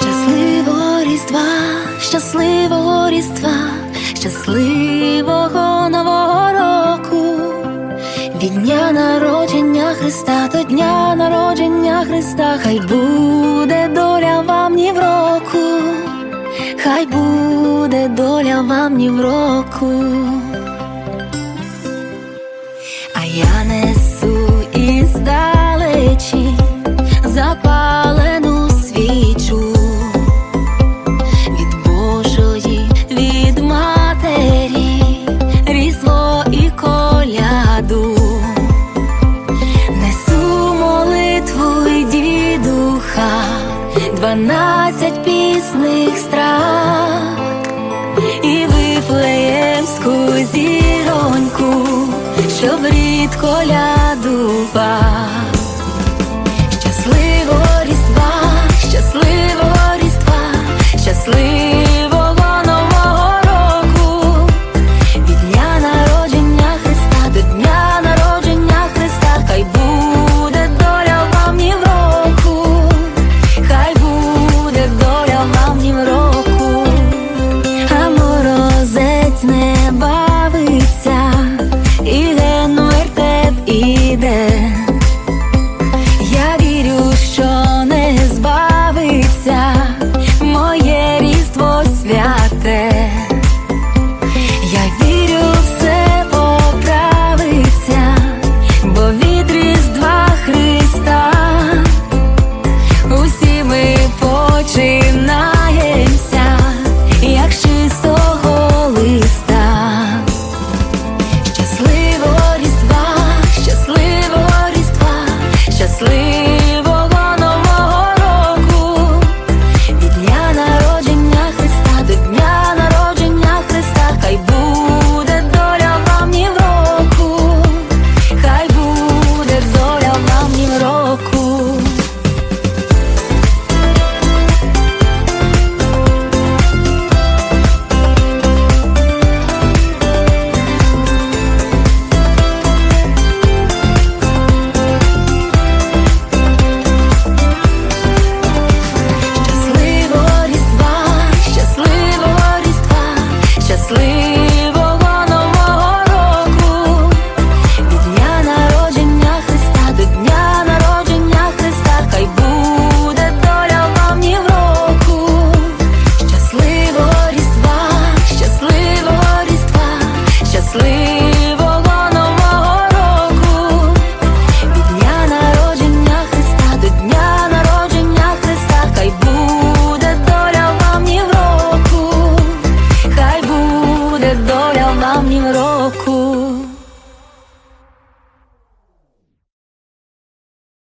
Щасливого різдва, щасливого різдва, щасливого нового року, від дня народження Христа до дня народження Христа, хай буде доля вам ні в року, хай буде доля вам ні в року. Я несу іздалечі запалену свічу. Від Божої, від матері, різло і коляду, несу молитву і дідуха, дванадцять пісних страх. Від колядува see вам ні року.